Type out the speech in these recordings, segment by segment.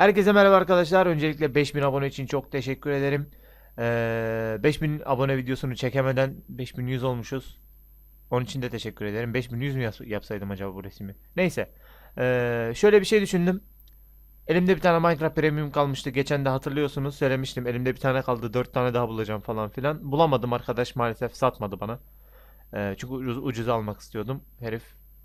Herkese merhaba arkadaşlar. Öncelikle 5000 abone için çok teşekkür ederim. Ee, 5000 abone videosunu çekemeden 5100 olmuşuz. Onun için de teşekkür ederim. 5100 mü yapsaydım acaba bu resmi? Neyse. Ee, şöyle bir şey düşündüm. Elimde bir tane Minecraft Premium kalmıştı. Geçen de hatırlıyorsunuz söylemiştim. Elimde bir tane kaldı. 4 tane daha bulacağım falan filan. Bulamadım arkadaş maalesef satmadı bana. Ee, çünkü ucuz, ucuz almak istiyordum. Herif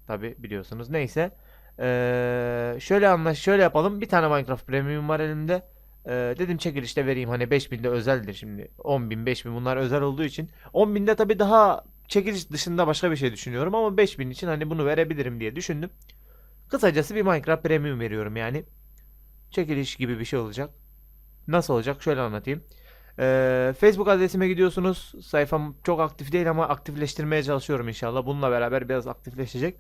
tabi biliyorsunuz. Neyse. Ee, şöyle anlaş şöyle yapalım. Bir tane Minecraft Premium var elimde. Ee, dedim çekilişte vereyim. Hani 5000'de özeldir şimdi. 10.000 5000 bunlar özel olduğu için. 10.000'de tabi daha çekiliş dışında başka bir şey düşünüyorum ama 5000 için hani bunu verebilirim diye düşündüm. Kısacası bir Minecraft Premium veriyorum yani. Çekiliş gibi bir şey olacak. Nasıl olacak? Şöyle anlatayım. Ee, Facebook adresime gidiyorsunuz. Sayfam çok aktif değil ama aktifleştirmeye çalışıyorum inşallah. Bununla beraber biraz aktifleşecek.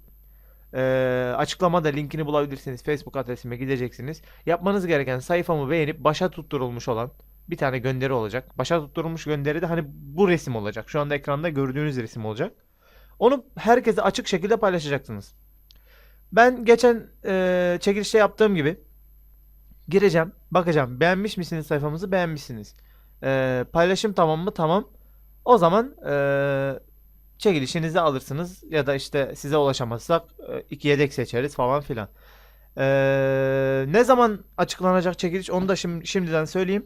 Ee, açıklamada linkini bulabilirsiniz. Facebook adresime gideceksiniz. Yapmanız gereken sayfamı beğenip başa tutturulmuş olan bir tane gönderi olacak. Başa tutturulmuş gönderi de hani bu resim olacak. Şu anda ekranda gördüğünüz resim olacak. Onu herkese açık şekilde paylaşacaksınız. Ben geçen e, çekilişte yaptığım gibi gireceğim, bakacağım. Beğenmiş misiniz sayfamızı? Beğenmişsiniz. E, paylaşım tamam mı? Tamam. O zaman e, çekilişinizi alırsınız ya da işte size ulaşamazsak e, iki yedek seçeriz falan filan. E, ne zaman açıklanacak çekiliş onu da şimdi şimdiden söyleyeyim.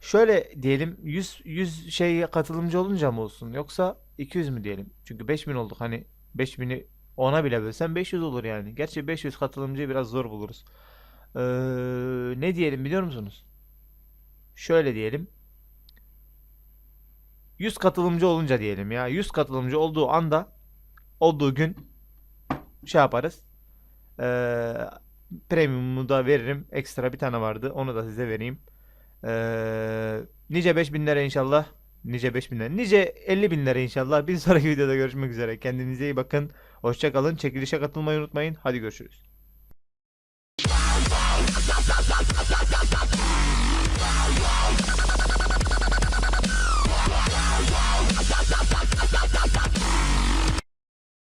Şöyle diyelim 100 100 şey katılımcı olunca mı olsun yoksa 200 mü diyelim? Çünkü 5000 olduk hani 5000'i 10'a bile bölsen 500 olur yani. Gerçi 500 katılımcıyı biraz zor buluruz. Ee, ne diyelim biliyor musunuz? Şöyle diyelim. 100 katılımcı olunca diyelim ya. 100 katılımcı olduğu anda olduğu gün şey yaparız. Ee, premium'u da veririm. Ekstra bir tane vardı. Onu da size vereyim. Ee, nice 5000'lere inşallah. Nice 5000'lere. Nice 50.000'lere inşallah. Bir sonraki videoda görüşmek üzere. Kendinize iyi bakın. Hoşça kalın. Çekilişe katılmayı unutmayın. Hadi görüşürüz.